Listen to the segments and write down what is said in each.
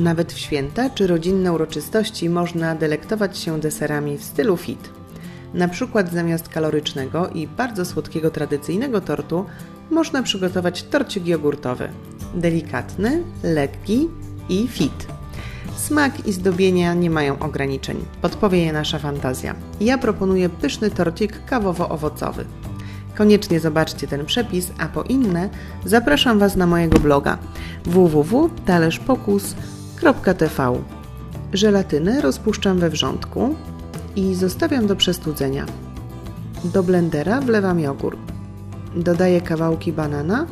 Nawet w święta czy rodzinne uroczystości można delektować się deserami w stylu fit. Na przykład zamiast kalorycznego i bardzo słodkiego tradycyjnego tortu można przygotować torcik jogurtowy. Delikatny, lekki i fit. Smak i zdobienia nie mają ograniczeń. Podpowie je nasza fantazja. Ja proponuję pyszny torcik kawowo-owocowy. Koniecznie zobaczcie ten przepis, a po inne zapraszam Was na mojego bloga www.talerzopokus.tv. Żelatynę rozpuszczam we wrzątku i zostawiam do przestudzenia. Do blendera wlewam jogurt. Dodaję kawałki banana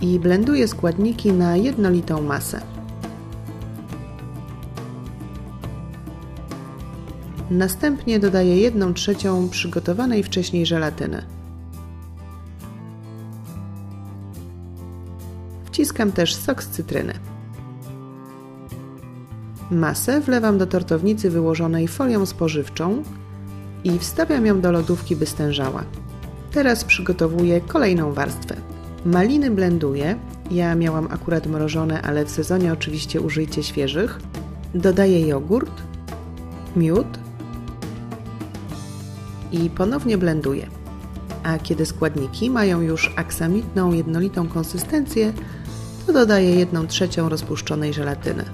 i blenduję składniki na jednolitą masę. Następnie dodaję 1 trzecią przygotowanej wcześniej żelatyny. Wciskam też sok z cytryny. Masę wlewam do tortownicy wyłożonej folią spożywczą i wstawiam ją do lodówki, by stężała. Teraz przygotowuję kolejną warstwę. Maliny blenduję. Ja miałam akurat mrożone, ale w sezonie oczywiście użyjcie świeżych. Dodaję jogurt, miód i ponownie blenduję. A kiedy składniki mają już aksamitną, jednolitą konsystencję, to dodaję 1 trzecią rozpuszczonej żelatyny.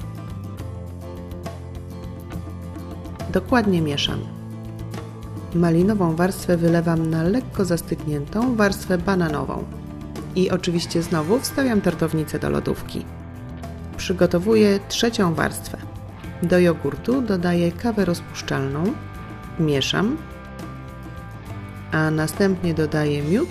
Dokładnie mieszam. Malinową warstwę wylewam na lekko zastygniętą warstwę bananową. I oczywiście znowu wstawiam tortownicę do lodówki. Przygotowuję trzecią warstwę. Do jogurtu dodaję kawę rozpuszczalną, mieszam, a następnie dodaję miód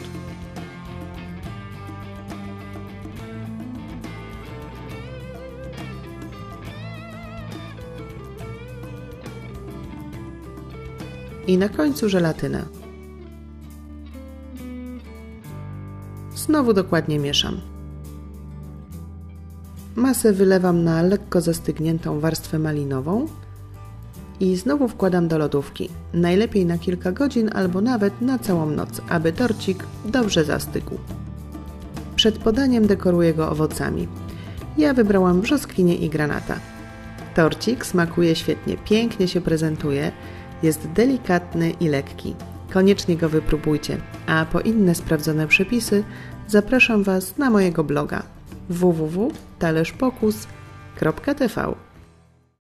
i na końcu żelatynę. Znowu dokładnie mieszam. Masę wylewam na lekko zastygniętą warstwę malinową i znowu wkładam do lodówki. Najlepiej na kilka godzin albo nawet na całą noc, aby torcik dobrze zastygł. Przed podaniem dekoruję go owocami. Ja wybrałam brzoskwinię i granata. Torcik smakuje świetnie, pięknie się prezentuje, jest delikatny i lekki. Koniecznie go wypróbujcie, a po inne sprawdzone przepisy zapraszam Was na mojego bloga www.talerzpokus.tv